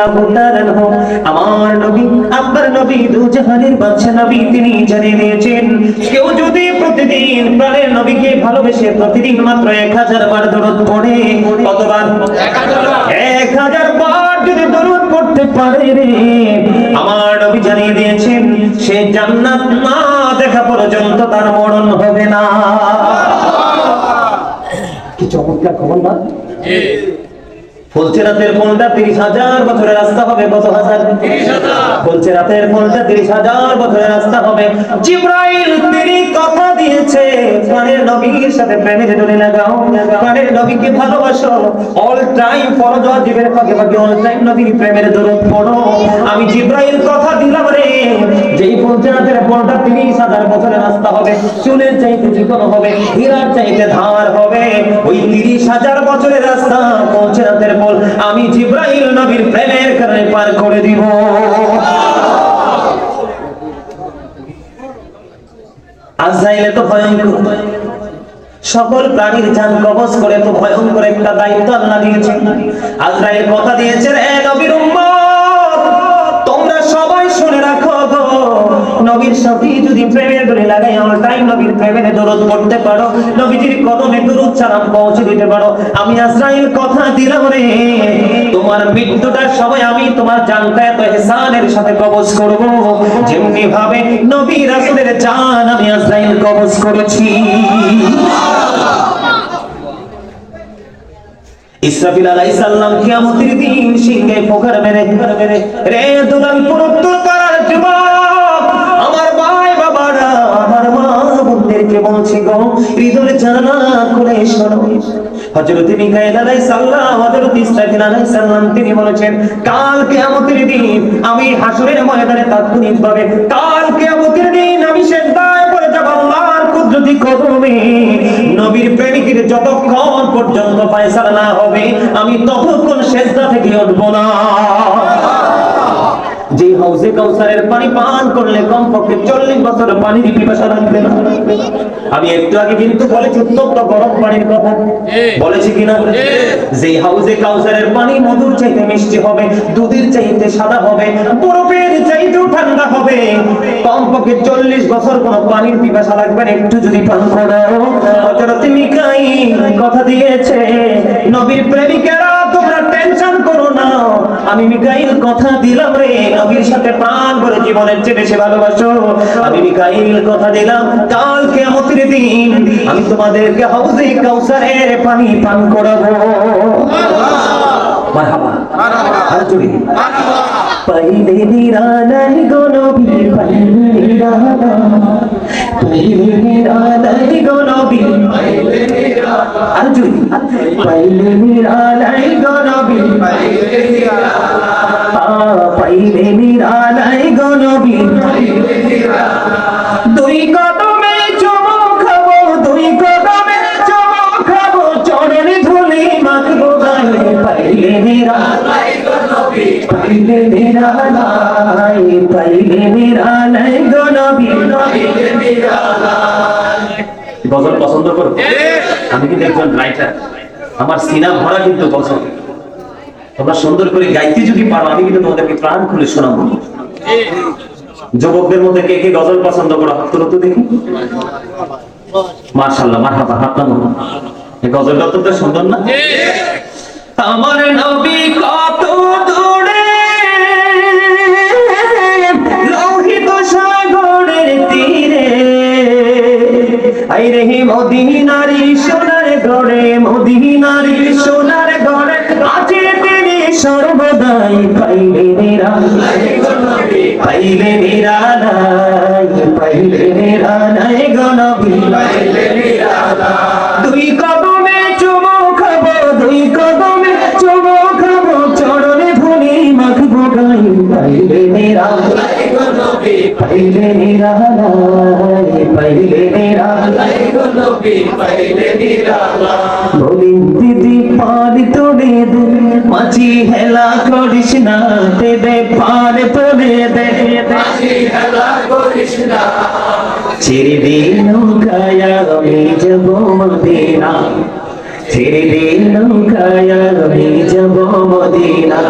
রাদিয়াল্লাহু তাআলা আমার নবী আপনার নবী দু জাহানের বাদশা নবী তিনি জানিয়ে দিয়েছেন কেউ যদি প্রতিদিন প্রাণের নবীকে ভালোবেসে প্রতিদিন মাত্র 1000 বার দরুদ পড়ে কতবার? 1000 বার যদি দরুদ পড়তে পারে রে। আমার নবী জানিয়ে দিয়েছেন সে জান্নাত না দেখা পর্যন্ত তার মরণ হবে না। কি চমৎকার খবর না? ফুলচেরাতের তিরিশ হাজার বছরের রাস্তা হবে, কত হাজার? তিরিশ হাজার বছরের রাস্তা হবে। জিব্রাইল তিনি কথা দিয়েছে নবীর সাথে প্রেমের লাগাও নবীকে ভালোবাসো। অল টাইম ওয়াজিবের ফাঁকে ফাঁকে অল টাইম নবীর প্রেমের পড়ো। আমি জিব্রাইল কথা দিলাম রে, যেই ফুলচেরাতের কোনটা তিরিশ হাজার বছরের রাস্তা হবে চুলের চাইতে চিকন হবে, হীরার চাইতে ধার হবে। ওই তিরিশ হাজার বছরের রাস্তা ফুলচেরাতের বল আমি জিব্রাইল নবীর প্রেমের কারণে পার করে দিব। আজরাইলে তো ভয়ঙ্কর। সকল প্রাণীর যান কবজ করে তো ভয়ঙ্কর একটা দায়িত্ব আল্লাহ দিয়েছেন। আজরাইল কথা দিয়েছেন, এ নবীর উম্মত! সাথে যদি প্রেমের ডোরে লাগাই অল টাইম নবীর প্রেমের দরদ পড়তে পারো। নবীজির কদমে দরুদ সালাম পৌঁছে দিতে পারো। আমি আজরাইল কথা দিলাম রে। তোমার মৃত্যুটার সময় আমি তোমার জানটা এত ইহসানের সাথে কবজ করব। যেমনি ভাবে নবী রাসূলের জান আমি আজরাইল কবজ করেছি। ইসরাফিল আলাইহিস সালাম কিয়ামতের দিন সিংহে পোকার মেরে রে দুলাল পুরুত্তর করার যুবক বলছি গো। শোনো। হযরত মিকাইল আলাইহিস সালাম, হযরত আলাইহিস সালাম, তিনি বলেছেন, কাল কিয়ামতের দিন আমি হাসরের ময়দানে তাৎক্ষণিকভাবে, কাল কিয়ামতের দিন আমি সেজদায় পড়ে যাব আল্লাহর কুদরতি কদমে। নবীর প্রেমিকের যতক্ষণ পর্যন্ত ফয়সালা না হবে, আমি ততক্ষণ সেজদা থেকে উঠব না। যে কাউসারের পানি পান করলে কমপক্ষে চল্লিশ বছর পানির পিপাসা রাখবে না। আমি একটু আগে কিন্তু বলেছি উত্তপ্ত গরম পানির কথা। বলেছি কিনা? যে হাউসে কাউসারের পানি মধুর চাইতে মিষ্টি হবে দুধের চাইতে সাদা হবে বরফের চাইতেও ঠান্ডা হবে কমপক্ষে চল্লিশ বছর কোনো পানির পিপাসা লাগবে না। একটু যদি পান করো হযরত মিকাইল কথা দিয়েছে নবীর প্রেমিকেরা আমি মিকাইল কথা দিলাম রে, নবীর সাথে প্রাণ ভরে জীবনের চেয়ে বেশি ভালোবাসো। আমি মিকাইল কথা দিলাম, কাল কিয়ামতের দিন আমি তোমাদেরকে হাউজে কাউসারের পানি পান করাবো। পাইলে নিরালাই গো নবী, পাইলে নিরালাই। পাইলে নিরালাই গো নবী আর জোরে পাইলে নিরালাই গো নবী পাইলে নিরালাই গো নবী দুই কদমে চুমু খাব দুই কদমে চুমু খাব চরণে ধুলি মাখবো গায়ে পাইলে নিরালাই পাইলে নিরালাই পাইলে নিরালাই গো নবী গজল পছন্দ করো? আমি কিন্তু একজন রাইটার আমার সিনা ভরা কিন্তু গজল। তোমরা সুন্দর করে গাইতে যদি পারো, আমি কিন্তু তোমাদেরকে প্রাণ খুলে শোনাবো। যুবকদের মধ্যে কে কে গজল পছন্দ করো? হাত তুলো তো দেখি। মার্শাল্লাহ মারহাবা, হাত নামো। এই গজলটা তো সুন্দর না? আমার নবী কত দূরে লোহিত সাগরের তীরে। আইরে মদিনারি, সোনার গড়ে মদিনারি সর্বদাই পাইলে নিরালাই। পাইলে নিরালাই পাইলে নিরালাই গণবি দুই কদমে চুমো খাব দুই কদমে চুমো খাব চরণে ধুলি মাখবো গাই। পাইলে নিরালাই। পাইলে নিরালাই পাইলে নিরালাই। বলি দিদি পারি তোড়ে দে মাঝি হেলা করিস না দেবে পার তোরে দে চিরদিন গায়া আমি যাব মদিনা। ছেড়ে নৌকায় আমি যাব মদিনা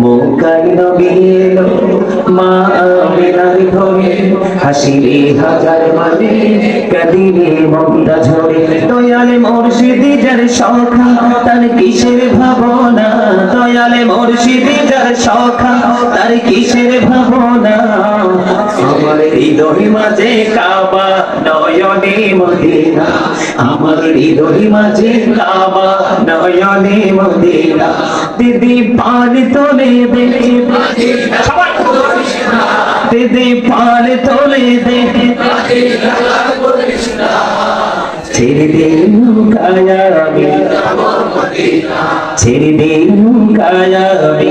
মৌকাই নবী এলো, মা আমিনার ঘরে। হাসিলে হাজার মানে কাঁদিলে মমতা ঝরে। দয়ালে মুর্শিদি যার সখা, তার কিসের ভাবনা? দয়ালে মুর্শিদি যার সখা, তার কিসের ভাবনা? আমার হৃদয় মাঝে কাবা, নয়নে মদিনা। আমার হৃদয় মাঝে কাবা, নয়নে মদিনা। দিদি পান তোলে দে দিদি পান তোলে দে ছেড়ে দে কায়াবি ছেড়ে দে কায়াবি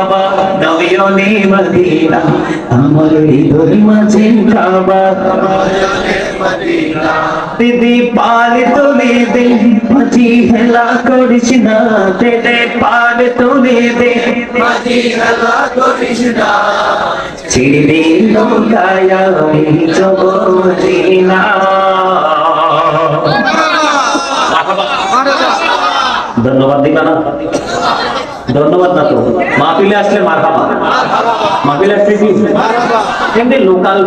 নয়নে মদিনা আমার হৃদয় মাঝে কাবা দিদি পাল তুলে দে মাঝি হেলা করিস না দিদি পাল তুলে দে। ছিড়ে দে নৌকায় আমি যাব মদিনা। ধন্যবাদ দিবা না। ধন্যবাদ না তো মাহফিলে আসলে মারহাবা। মাহফিলে আসলে কি এমনি লোকাল